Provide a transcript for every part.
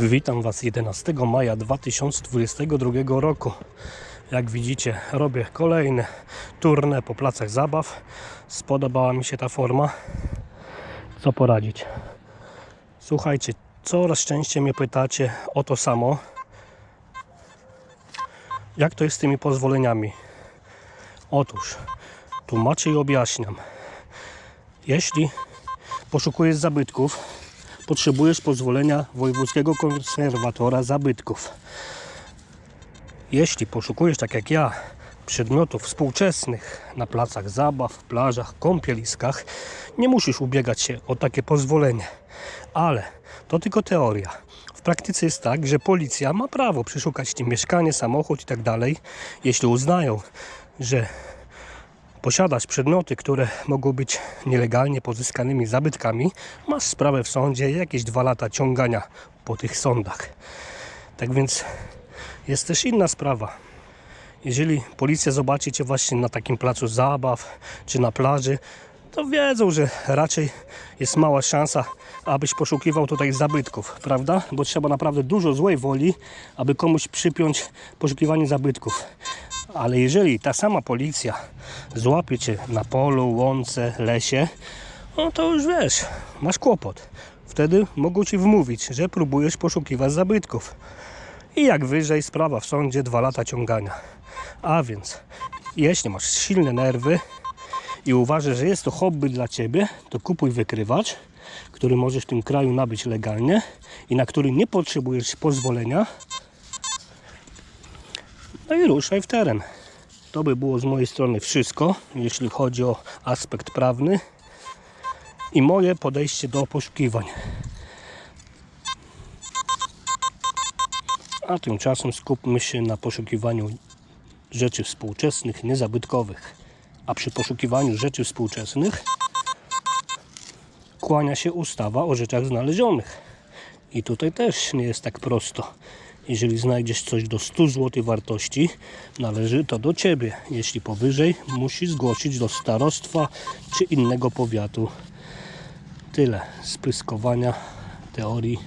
Witam Was 11 maja 2022 roku. Jak widzicie, robię kolejne turnę po placach zabaw. Spodobała mi się ta forma. Co poradzić? Słuchajcie, coraz częściej mnie pytacie o to samo. Jak to jest z tymi pozwoleniami? Otóż, tłumaczę i objaśniam. Jeśli poszukujesz zabytków, potrzebujesz pozwolenia Wojewódzkiego Konserwatora Zabytków. Jeśli poszukujesz, tak jak ja, przedmiotów współczesnych na placach zabaw, plażach, kąpieliskach, nie musisz ubiegać się o takie pozwolenie. Ale to tylko teoria. W praktyce jest tak, że policja ma prawo przeszukać ci mieszkanie, samochód i tak jeśli uznają, że posiadasz przedmioty, które mogą być nielegalnie pozyskanymi zabytkami, masz sprawę w sądzie, jakieś dwa lata ciągania po tych sądach. Tak więc jest też inna sprawa. Jeżeli policja zobaczy Cię właśnie na takim placu zabaw czy na plaży, to wiedzą, że raczej jest mała szansa, abyś poszukiwał tutaj zabytków, prawda? Bo trzeba naprawdę dużo złej woli, aby komuś przypiąć poszukiwanie zabytków. Ale jeżeli ta sama policja złapie cię na polu, łące, lesie, no to już wiesz, masz kłopot. Wtedy mogą ci wmówić, że próbujesz poszukiwać zabytków. I jak wyżej, sprawa w sądzie, dwa lata ciągania. A więc, jeśli masz silne nerwy i uważasz, że jest to hobby dla ciebie, to kupuj wykrywacz, który możesz w tym kraju nabyć legalnie i na który nie potrzebujesz pozwolenia, no i ruszaj w teren. To by było z mojej strony wszystko, jeśli chodzi o aspekt prawny i moje podejście do poszukiwań. A tymczasem skupmy się na poszukiwaniu rzeczy współczesnych, niezabytkowych. A przy poszukiwaniu rzeczy współczesnych kłania się ustawa o rzeczach znalezionych. I tutaj też nie jest tak prosto. Jeżeli znajdziesz coś do 100 zł wartości, należy to do Ciebie. Jeśli powyżej, musisz zgłosić do starostwa czy innego powiatu. Tyle spryskowania teorii.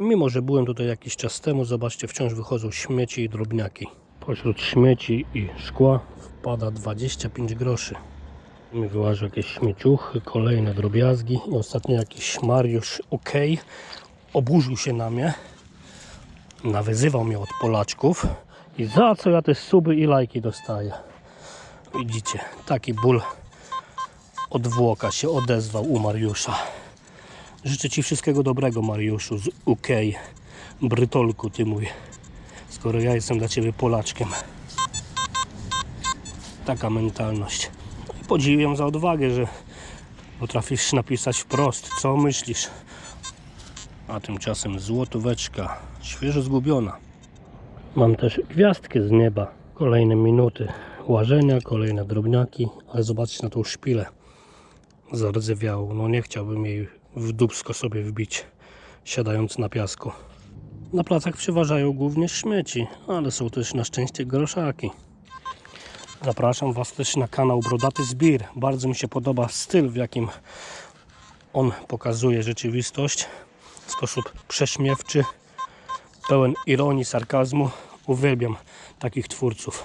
Mimo, że byłem tutaj jakiś czas temu, zobaczcie, wciąż wychodzą śmieci i drobniaki. Pośród śmieci i szkła wpada 25 groszy. Mi wyłażą jakieś śmieciuchy, kolejne drobiazgi i ostatnio jakiś Mariusz OK oburzył się na mnie nawyzywał mnie od Polaczków i za co ja te suby i lajki dostaję. Widzicie, taki ból od włoka się odezwał u Mariusza. Życzę Ci wszystkiego dobrego, Mariuszu, z UK, Brytolku, Ty mój, skoro ja jestem dla Ciebie Polaczkiem. Taka mentalność. No podziwiam za odwagę, że potrafisz napisać wprost, co myślisz. A tymczasem złotóweczka, świeżo zgubiona. Mam też gwiazdkę z nieba. Kolejne minuty łażenia, kolejne drobniaki, ale zobaczcie na tą szpilę zardzewiałą. No nie chciałbym jej w dubsko sobie wbić, siadając na piasku. Na placach przeważają głównie śmieci, ale są też na szczęście groszaki. Zapraszam Was też na kanał Brodaty Zbir. Bardzo mi się podoba styl, w jakim on pokazuje rzeczywistość w sposób prześmiewczy, pełen ironii, sarkazmu. Uwielbiam takich twórców.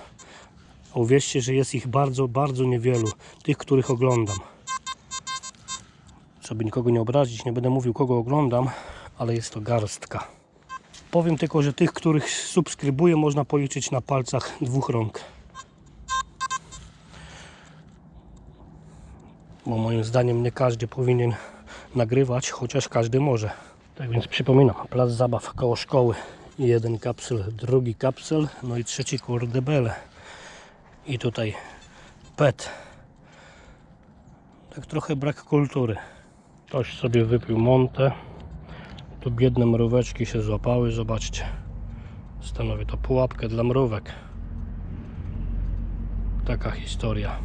A uwierzcie, że jest ich bardzo, bardzo niewielu, tych, których oglądam. Żeby nikogo nie obrazić, nie będę mówił, kogo oglądam, ale jest to garstka. Powiem tylko, że tych, których subskrybuję, można policzyć na palcach dwóch rąk. Bo moim zdaniem nie każdy powinien nagrywać, chociaż każdy może. Tak więc przypominam, plac zabaw koło szkoły. Jeden kapsel, drugi kapsel, no i trzeci kurde bele. I tutaj pet. Tak trochę brak kultury. Ktoś sobie wypił montę. Tu biedne mróweczki się złapały, zobaczcie. Stanowi to pułapkę dla mrówek. Taka historia.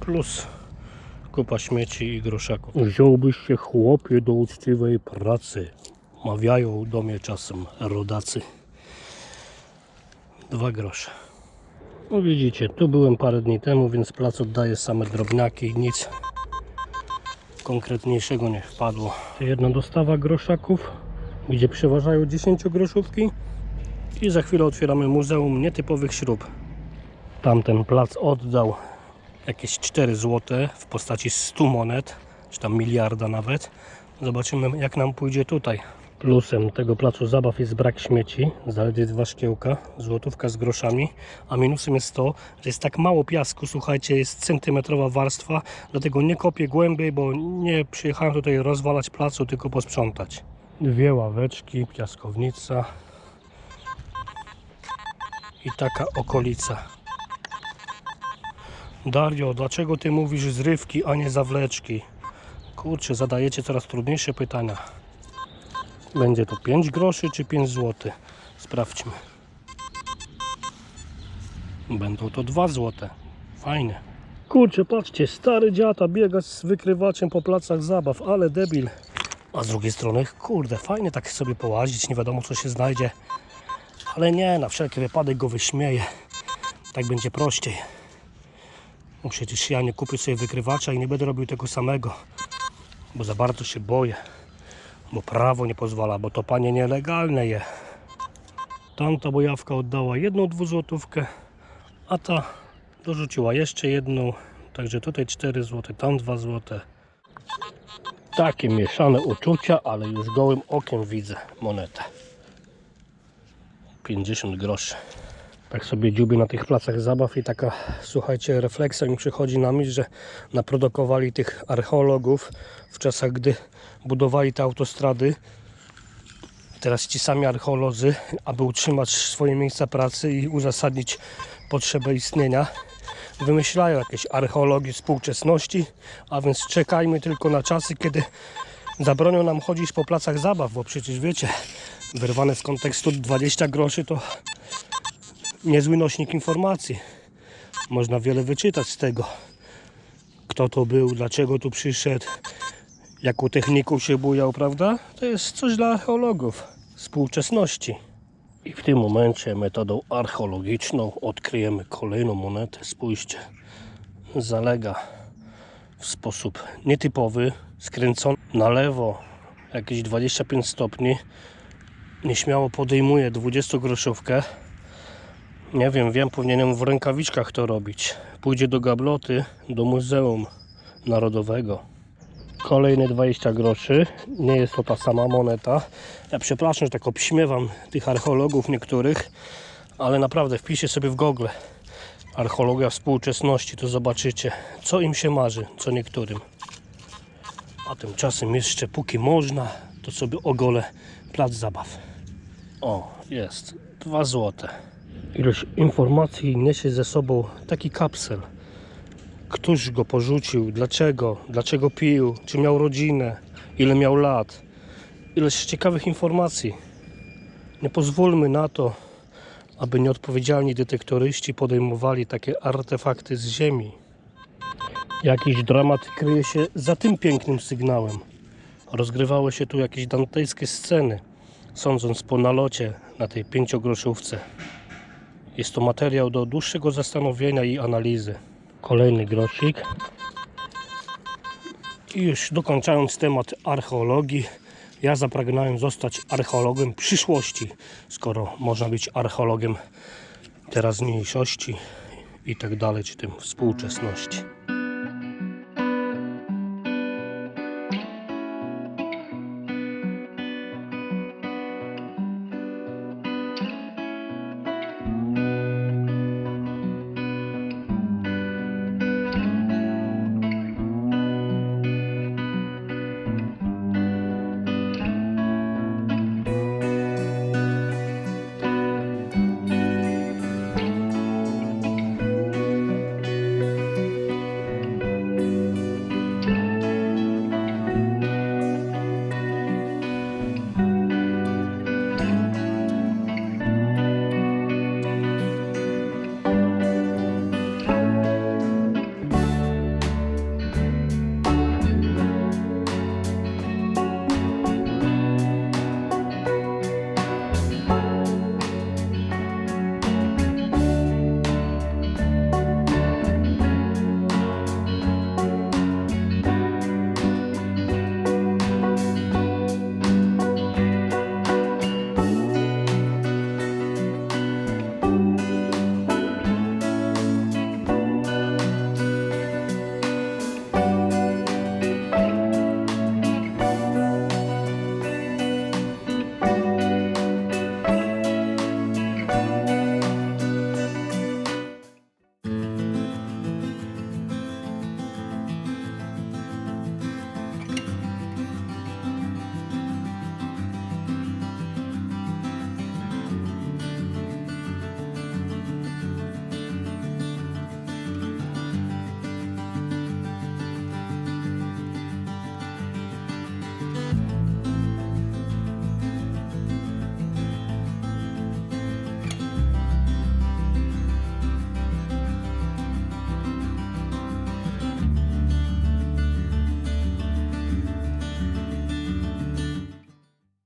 Plus kupa śmieci i groszaków. Wziąłbyś się chłopie do uczciwej pracy. Mawiają do mnie czasem rodacy. Dwa grosze. No widzicie, tu byłem parę dni temu, więc plac oddaje same drobniaki, nic konkretniejszego nie wpadło. Jedna dostawa groszaków, gdzie przeważają 10 groszówki i za chwilę otwieramy Muzeum Nietypowych Śrub. Tamten plac oddał jakieś 4 zł w postaci 100 monet, czy tam miliarda nawet. Zobaczymy jak nam pójdzie tutaj. Plusem tego placu zabaw jest brak śmieci, zaledwie dwa szkiełka, złotówka z groszami, a minusem jest to, że jest tak mało piasku, słuchajcie, jest centymetrowa warstwa, dlatego nie kopię głębiej, bo nie przyjechałem tutaj rozwalać placu, tylko posprzątać. Dwie ławeczki, piaskownica i taka okolica. Dario, dlaczego ty mówisz zrywki, a nie zawleczki? Kurczę, zadajecie coraz trudniejsze pytania. Będzie to 5 groszy czy 5 zł? Sprawdźmy. Będą to 2 zł. Fajnie. Kurczę, patrzcie, stary dziata biega z wykrywaczem po placach zabaw, ale debil. A z drugiej strony, kurde, fajnie tak sobie połazić, nie wiadomo co się znajdzie. Ale nie, na wszelki wypadek go wyśmieję. Tak będzie prościej. No przecież ja nie kupię sobie wykrywacza i nie będę robił tego samego. Bo za bardzo się boję. Bo prawo nie pozwala, bo to panie nielegalne je. Tamta bojawka oddała jedną dwuzłotówkę, a ta dorzuciła jeszcze jedną. Także tutaj 4 zł, tam 2 zł. Takie mieszane uczucia, ale już gołym okiem widzę monetę. 50 groszy. Tak sobie dziubię na tych placach zabaw i taka, słuchajcie, refleksja mi przychodzi na myśl, że naprodukowali tych archeologów w czasach, gdy budowali te autostrady. Teraz ci sami archeolodzy, aby utrzymać swoje miejsca pracy i uzasadnić potrzebę istnienia, wymyślają jakieś archeologii współczesności, a więc czekajmy tylko na czasy, kiedy zabronią nam chodzić po placach zabaw, bo przecież wiecie, wyrwane z kontekstu 20 groszy to niezły nośnik informacji. Można wiele wyczytać z tego. Kto to był, dlaczego tu przyszedł, jaką techniką się bujał, prawda? To jest coś dla archeologów współczesności. I w tym momencie metodą archeologiczną odkryjemy kolejną monetę. Spójrzcie, zalega w sposób nietypowy, skręcony na lewo jakieś 25 stopni. Nieśmiało podejmuje 20 groszówkę. Nie wiem, wiem, powinienem w rękawiczkach to robić. Pójdzie do gabloty, do Muzeum Narodowego. Kolejne 20 groszy. Nie jest to ta sama moneta. Ja przepraszam, że tak obśmiewam tych archeologów niektórych, ale naprawdę wpiszę sobie w Google archeologia współczesności, to zobaczycie, co im się marzy, co niektórym. A tymczasem jeszcze, póki można, to sobie ogolę plac zabaw. O, jest. 2 złote. Ilość informacji niesie ze sobą taki kapsel. Któż go porzucił, dlaczego, dlaczego pił, czy miał rodzinę, ile miał lat. Ileś ciekawych informacji. Nie pozwólmy na to, aby nieodpowiedzialni detektoryści podejmowali takie artefakty z ziemi. Jakiś dramat kryje się za tym pięknym sygnałem. Rozgrywały się tu jakieś dantejskie sceny, sądząc po nalocie na tej pięciogroszówce. Jest to materiał do dłuższego zastanowienia i analizy. Kolejny grosik. I już dokończając temat archeologii, ja zapragnąłem zostać archeologiem przyszłości, skoro można być archeologiem teraźniejszości i tak dalej, czy tym współczesności.